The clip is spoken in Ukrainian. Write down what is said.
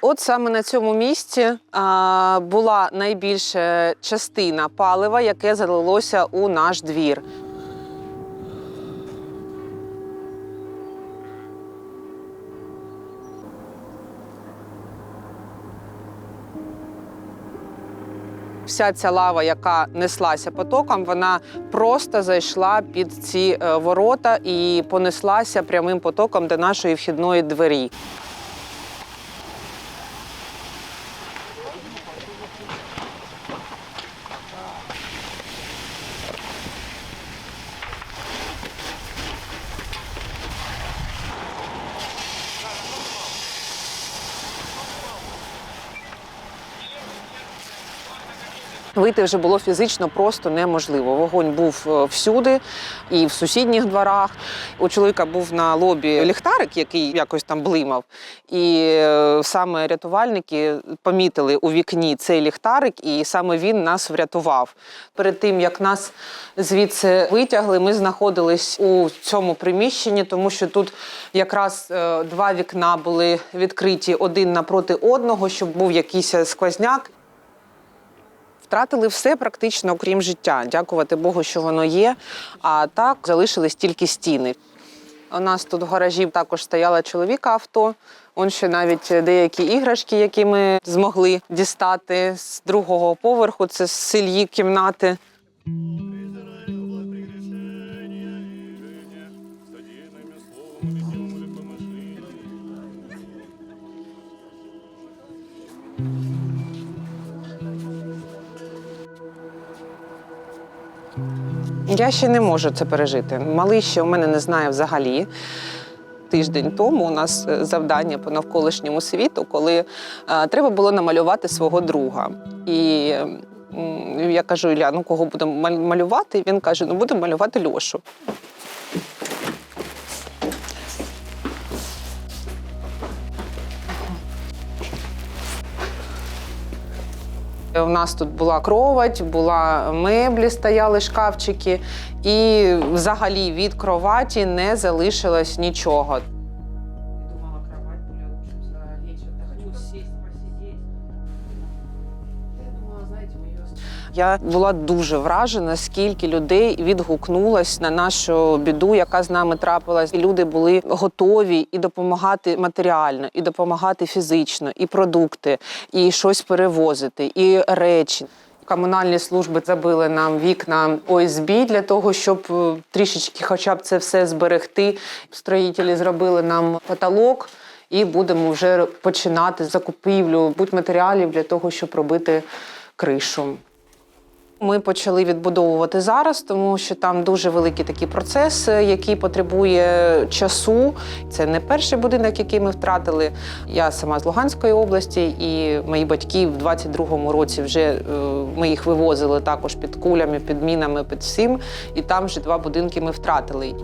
От саме на цьому місці а, була найбільша частина палива, яке залилося у наш двір. Вся ця лава, яка неслася потоком, вона просто зайшла під ці е, ворота і понеслася прямим потоком до нашої вхідної двері. Вийти вже було фізично просто неможливо. Вогонь був е, всюди, і в сусідніх дворах. У чоловіка був на лобі ліхтарик, який якось там блимав. І е, саме рятувальники помітили у вікні цей ліхтарик, і саме він нас врятував. Перед тим як нас звідси витягли, ми знаходились у цьому приміщенні, тому що тут якраз е, два вікна були відкриті один напроти одного, щоб був якийсь сквозняк. Втратили все практично, окрім життя. Дякувати Богу, що воно є. А так залишились тільки стіни. У нас тут в гаражі також стояла чоловіка авто. Он ще навіть деякі іграшки, які ми змогли дістати з другого поверху. Це з сільї кімнати. Я ще не можу це пережити. Малий ще у мене не знає взагалі. Тиждень тому у нас е, завдання по навколишньому світу, коли е, треба було намалювати свого друга. І м, я кажу, Ілля, ну кого будемо малювати? Він каже: ну будемо малювати Льошу. У нас тут була кровать, була меблі, стояли шкафчики, і взагалі від кроваті не залишилось нічого. Думала, кровать буде лучше залечь, хочу сісти, посидеть. Я була дуже вражена, скільки людей відгукнулось на нашу біду, яка з нами трапилась. І люди були готові і допомагати матеріально, і допомагати фізично, і продукти, і щось перевозити, і речі. Комунальні служби забили нам вікна ОСБ для того, щоб е, трішечки, хоча б це все зберегти. Строїтелі зробили нам потолок, і будемо вже починати закупівлю будь-матеріалів для того, щоб робити кришу. Ми почали відбудовувати зараз, тому що там дуже великий такий процес, який потребує часу. Це не перший будинок, який ми втратили. Я сама з Луганської області, і мої батьки в 22-му році вже е, ми їх вивозили також під кулями, під мінами, під всім. І там вже два будинки ми втратили.